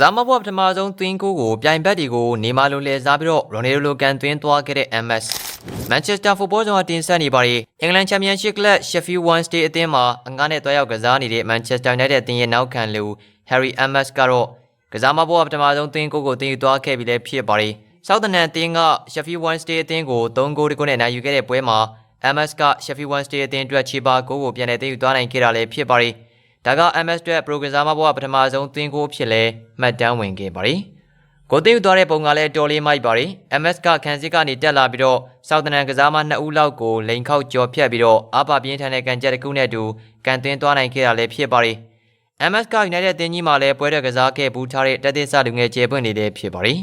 စားမဘောပထမဆုံးသွင်းကိုကိုပြိုင်ဘက်တွေကိုနေမာလိုလဲစားပြီးတော့ရိုနေရိုလိုကန်သွင်းသွားခဲ့တဲ့ MS မန်ချက်စတာဖူဘောဆောင်တင်ဆက်နေပါရီအင်္ဂလန်ချန်ပီယံရှစ်ကလပ်ရှက်ဖီးဝမ်စတေးအသင်းမှာအငားနဲ့တွားရောက်ကစားနေတဲ့မန်ချက်စတာယူနိုက်တက်အသင်းရဲ့နောက်ခံလူဟယ်ရီ MS ကတော့ကစားမဘောပထမဆုံးသွင်းကိုကိုတင်ယူသွားခဲ့ပြီးလည်းဖြစ်ပါရီဆောက်တနန်အသင်းကရှက်ဖီးဝမ်စတေးအသင်းကို3ဂိုးတကွနဲ့နိုင်ယူခဲ့တဲ့ပွဲမှာ MS က Sheffield Wednesday အသင်းအတွက်ချေပါကိုကိုပြန်လည်သိမ်းယူသွားနိုင်ခဲ့တာလည်းဖြစ်ပါရီ ဒါက MS အတွက် program ဘဝပထမဆုံးသွင်းကိုဖြစ်လဲမှတ်တမ်းဝင်ခဲ့ပါရီကိုသိမ်းယူသွားတဲ့ပုံကလည်းတော်လေးမိုက်ပါရီ MS ကခန်းစစ်ကနေတက်လာပြီးတော့စောက်တနန်ကစားမ2ဦးလောက်ကိုလိန်ခောက်ကြော်ဖြတ်ပြီးတော့အပပြင်းထန်တဲ့ကန်ချက်တစ်ခုနဲ့အတူကန်သွင်းသွားနိုင်ခဲ့တာလည်းဖြစ်ပါရီ MS က United အသင်းကြီးမှာလည်းပွဲတော်ကစားခဲ့ဘူးထားတဲ့တက်သစ်စလူငယ်ကျေပွင့်နေတဲ့ဖြစ်ပါရီ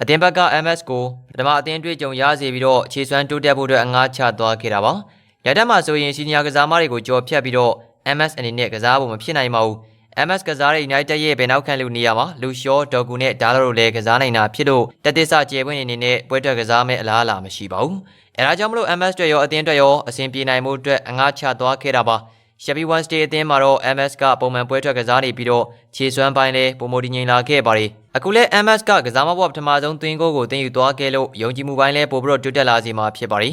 အသင်းဘက်က MS ကိုပထမအသင်းတွေ့ကြုံရစေပြီးတော့ခြေစွမ်းတိုးတက်ဖို့အတွက်အငှားချသွားခဲ့တာပါ။လက်ထက်မှာဆိုရင်စီနီယာကစားမတွေကိုကြော်ဖြတ်ပြီးတော့ MS အနေနဲ့ကစားဖို့မဖြစ်နိုင်ပါဘူး။ MS ကစားတဲ့ United ရဲ့ဘယ်နောက်ခံလူနေရာမှာလူရှော့ဒေါ်ကူနဲ့ဒါလာတို့လည်းကစားနိုင်တာဖြစ်လို့တက်သစ်စကျေပွင့်အနေနဲ့ပွဲတော်ကစားမဲ့အလားအလာမရှိပါဘူး။အဲဒါကြောင့်မလို့ MS တွေရောအသင်းတွေရောအဆင်ပြေနိုင်မှုအတွက်အငှားချသွားခဲ့တာပါ။ Sheffield Wednesday အသင်းမှာတော့ MS ကပုံမှန်ပွဲထွက်ကစားနေပြီးတော့ခြေစွမ်းပိုင်းလည်းပုံမဒီငိန်လာခဲ့ပါရီအခုလဲ MS ကကစားမဘောပထမဆုံးသွင်းကိုကိုတင်ယူသွားခဲ့လို့ယုံကြည်မှုပိုင်းလည်းပိုပြီးတော့တိုးတက်လာစေမှာဖြစ်ပါရီ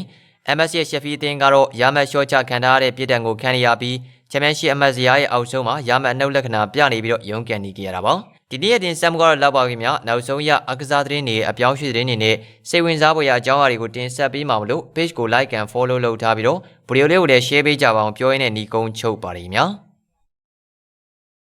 MS ရဲ့ Sheffield အသင်းကတော့ရမတ်ရှော့ချခံထားရတဲ့ပြည်တံကိုခံရပြီးချန်ပီယံရှစ်အမတ်ဇယားရဲ့အောက်ဆုံးမှာရမတ်အနှုတ်လက္ခဏာပြနေပြီးတော့ရုန်းကန်နေကြရတာပါဒီနေ့အတင်ဆက်မှုကတော့လောက်ပါခင်ဗျနောက်ဆုံးရအကစားသတင်းတွေအပြောင်းရွှေ့သတင်းတွေနဲ့စိတ်ဝင်စားဖွယ်ရာအကြောင်းအရာတွေကိုတင်ဆက်ပေးမှာမလို့ page ကို like and follow လုပ်ထားပြီးတော့ဗီဒီယိုလေးကိုလည်း share ပေးကြပါအောင်ပြောရင်းနဲ့ညီကုန်းချုပ်ပါရခင်ဗျာ